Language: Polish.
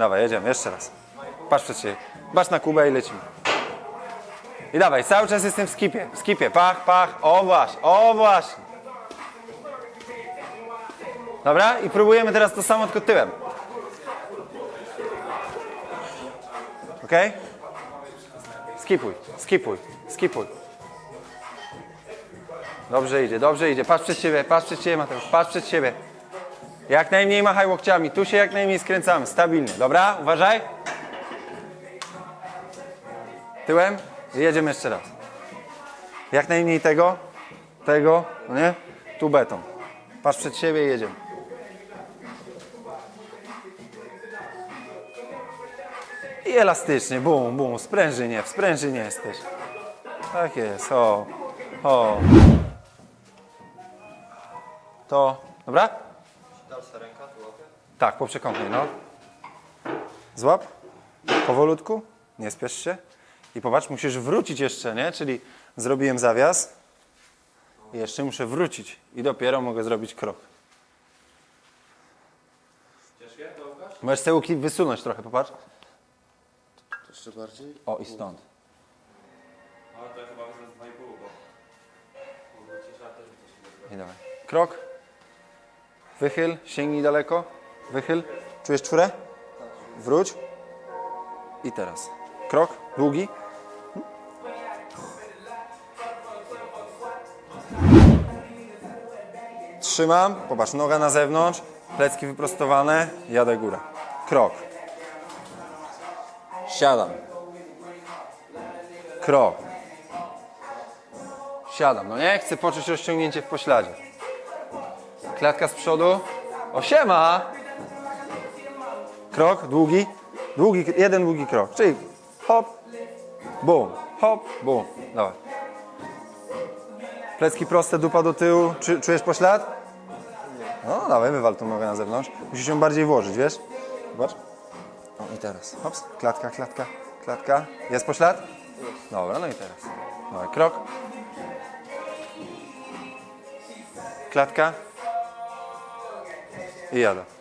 Dawaj, jedziemy, jeszcze raz. Patrz przed siebie. Patrz na Kubę i lecimy. I dawaj, cały czas jestem w skipie. W skipie, pach, pach, o właśnie, o właśnie. Dobra, i próbujemy teraz to samo, tylko tyłem. Ok? Skipuj, skipuj, skipuj. Dobrze idzie, dobrze idzie. Patrz przed siebie, patrz przed siebie, Mateusz, patrz przed siebie. Jak najmniej machaj łokciami, tu się jak najmniej skręcamy, stabilnie. Dobra, uważaj. Tyłem jedziemy jeszcze raz. Jak najmniej tego, tego, no nie? Tu beton. Patrz przed siebie i jedziemy. I elastycznie, bum, bum, sprężynie, w sprężynie jesteś. Tak jest, o, o. To, dobra? Dalsza ręka, tu łapie. Tak, po przekątnej, no. Złap, powolutku, nie spiesz się. I popatrz, musisz wrócić jeszcze, nie? Czyli zrobiłem zawias. I jeszcze muszę wrócić. I dopiero mogę zrobić krok. Ciężkie to Łukasz? Możesz te łuki wysunąć trochę, popatrz. Jeszcze bardziej. O, i stąd. Ale to chyba z 2,5, bo... Bo też I dawaj. Krok. Wychyl, sięgnij daleko. Wychyl. Czujesz czwórę? Wróć. I teraz. Krok, długi. Trzymam. Popatrz, noga na zewnątrz. Plecki wyprostowane. Jadę góra. Krok. Siadam. Krok. Siadam, no nie? Chcę poczuć rozciągnięcie w pośladzie. Klatka z przodu. O, siema! Krok, długi. Długi, jeden długi krok. Czyli hop, bum, hop, bum. Dawaj. Plecki proste, dupa do tyłu. Czu, czujesz poślad? No, dawaj, wywal tą nogę na zewnątrz. Musisz ją bardziej włożyć, wiesz? Zobacz. O, i teraz. Hops, klatka, klatka, klatka. Jest poślad? Dobra, no i teraz. Dawaj, krok. Klatka. I jadę.